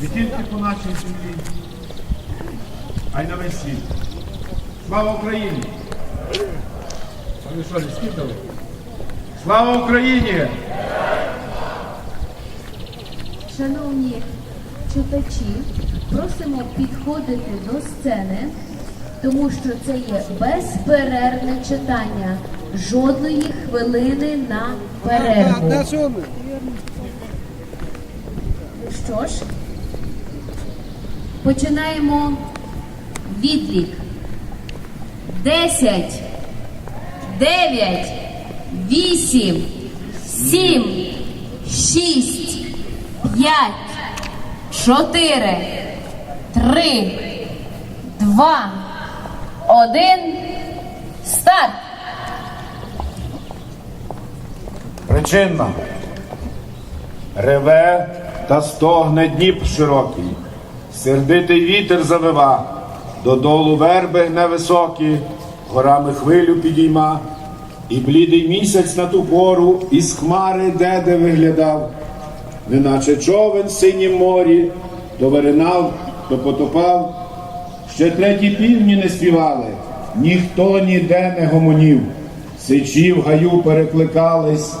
Не тільки по нашій землі, а й на весь світ. Слава Україні! А ви скидали? Слава Україні! Шановні читачі, просимо підходити до сцени, тому що це є безперервне читання, жодної хвилини на перерву. Що ж, починаємо відлік. Десять, дев'ять, вісім, сім, шість, п'ять, чотири, три, два, один, старт! Причинна. Реве та стогне Дніп широкий, сердитий вітер завива, додолу верби гне високі, горами хвилю підійма, і блідий місяць на ту пору із хмари де-де виглядав, неначе човен синім морі, то виринав, то потопав. Ще треті півні не співали, ніхто ніде не гомонів, сичі в гаю перекликались,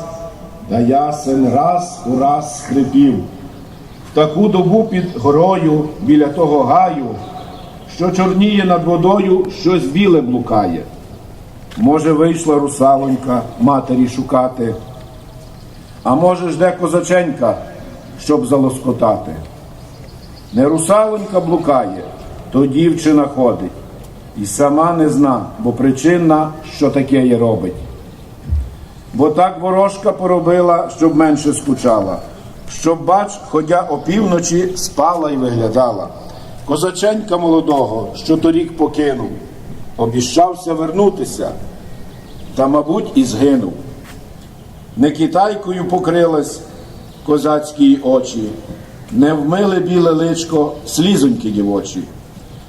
та ясен раз у раз скрипів. В таку добу під горою біля того гаю, що чорніє над водою, щось біле блукає. Може, вийшла русалонька матері шукати, а може, жде козаченька, щоб залоскотати. Не русалонька блукає, то дівчина ходить. І сама не зна, бо причинна, що таке є робить. Бо так ворожка поробила, щоб менше скучала, щоб, бач, ходя опівночі, спала й виглядала. Козаченька молодого, що торік покинув, обіщався вернутися, та, мабуть, і згинув. Не китайкою покрилась козацькі очі, не вмили біле личко слізоньки дівочі.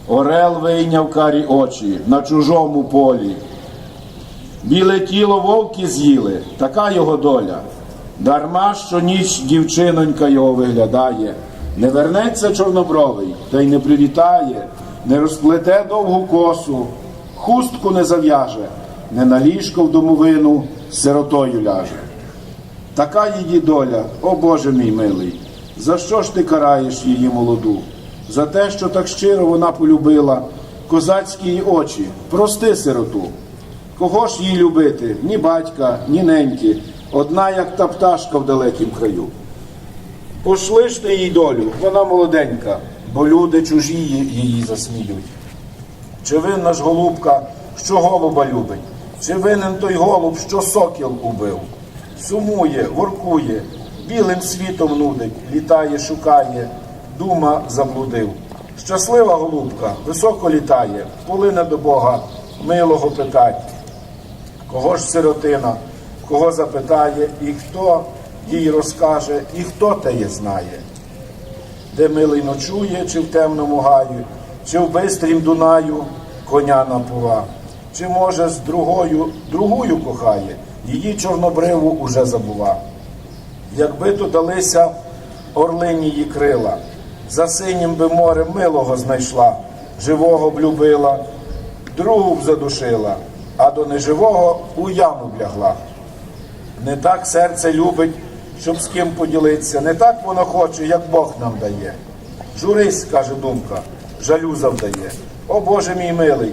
Орел вийняв карі очі на чужому полі. Біле тіло вовки з'їли, така його доля. Дарма що ніч дівчинонька його виглядає, не вернеться чорнобровий, та й не привітає, не розплете довгу косу, хустку не зав'яже, не на ліжко в домовину сиротою ляже. Така її доля, о Боже мій милий, за що ж ти караєш її молоду? За те, що так щиро вона полюбила козацькі її очі, прости сироту. Кого ж їй любити? Ні батька, ні неньки, одна, як та пташка в далекім краю. Пошли ж ти їй долю, вона молоденька, бо люди чужі її засміють. Чи винна ж голубка, що голуба любить? Чи винен той голуб, що сокіл убив? Сумує, воркує, білим світом нудить, літає, шукає, дума заблудив. Щаслива голубка, високо літає, полине до Бога, милого питать. Кого ж сиротина, кого запитає, і хто їй розкаже, і хто теє знає, де милий ночує, чи в темному гаю, чи в бистрім Дунаю коня напува, чи, може, з другою, другою кохає, її чорнобриву уже забува. Якби то далися орлинії крила, за синім би морем милого знайшла, живого б любила, другу б задушила, а до неживого у яму б лягла. Не так серце любить, щоб з ким поділитися, не так воно хоче, як Бог нам дає. Журись, каже думка, жалю завдає. О Боже мій милий,